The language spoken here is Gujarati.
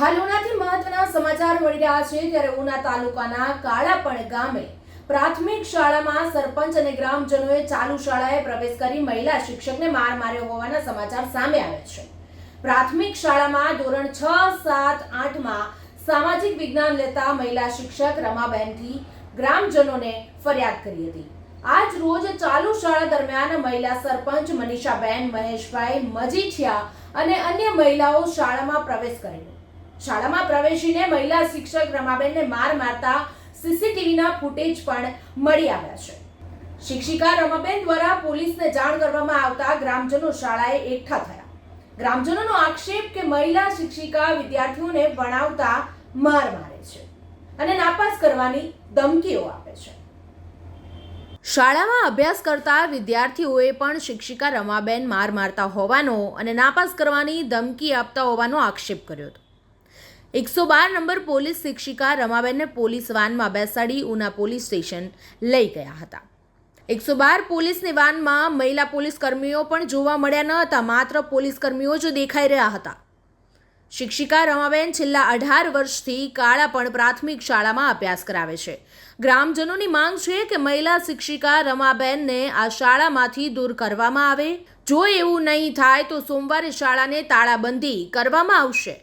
હાલ ઉનાથી મહત્વના સમાચાર મળી રહ્યા છે ત્યારે ઉના તાલુકાના કાળાપણ ગામે પ્રાથમિક શાળામાં સરપંચ અને ગ્રામજનોએ ચાલુ શાળાએ પ્રવેશ કરી મહિલા શિક્ષકને માર માર્યો હોવાના સમાચાર સામે આવ્યા છે. પ્રાથમિક શાળામાં ધોરણ છ, સાત, આઠમાં સામાજિક વિજ્ઞાન લેતા મહિલા શિક્ષક રમાબેનથી ગ્રામજનોને ફરિયાદ કરી હતી. આજ રોજ ચાલુ શાળા દરમિયાન મહિલા સરપંચ મનીષાબેન મહેશભાઈ મજીઠિયા અને અન્ય મહિલાઓ શાળામાં પ્રવેશ કરેલો શાળામાં પ્રવેશીને મહિલા શિક્ષક રમાબેનને માર મારતા સીસીટીવીના ફૂટેજ પણ મળી આવ્યા છે. શિક્ષિકા રમાબેન દ્વારા પોલીસને જાણ કરવામાં આવતા ગ્રામજનો શાળાએ એકઠા થયા. ગ્રામજનોનો આક્ષેપ કે મહિલા શિક્ષિકા વિદ્યાર્થીઓને ભણાવતા માર મારે છે અને નાપાસ કરવાની ધમકીઓ આપે છે. શાળામાં અભ્યાસ કરતા વિદ્યાર્થીઓએ પણ શિક્ષિકા રમાબેન માર મારતા હોવાનો અને નાપાસ કરવાની ધમકી આપતા હોવાનો આક્ષેપ કર્યો હતો. એકસો બાર નંબર પોલીસ શિક્ષિકા રમાબેનને પોલીસ વાનમાં બેસાડી ઉના પોલીસ સ્ટેશન લઈ ગયા હતા. એકસો બાર પોલીસની વાનમાં મહિલા પોલીસ કર્મીઓ પણ જોવા મળ્યા ન હતા, માત્ર પોલીસ કર્મીઓ જ દેખાઈ રહ્યા હતા. શિક્ષિકા રમાબેન છેલ્લા અઢાર વર્ષથી કાળા પણ પ્રાથમિક શાળામાં અભ્યાસ કરાવે છે. ગ્રામજનોની માંગ છે કે મહિલા શિક્ષિકા રમાબેનને આ શાળામાંથી દૂર કરવામાં આવે. જો એવું નહીં થાય તો સોમવારે શાળાને તાળાબંધી કરવામાં આવશે.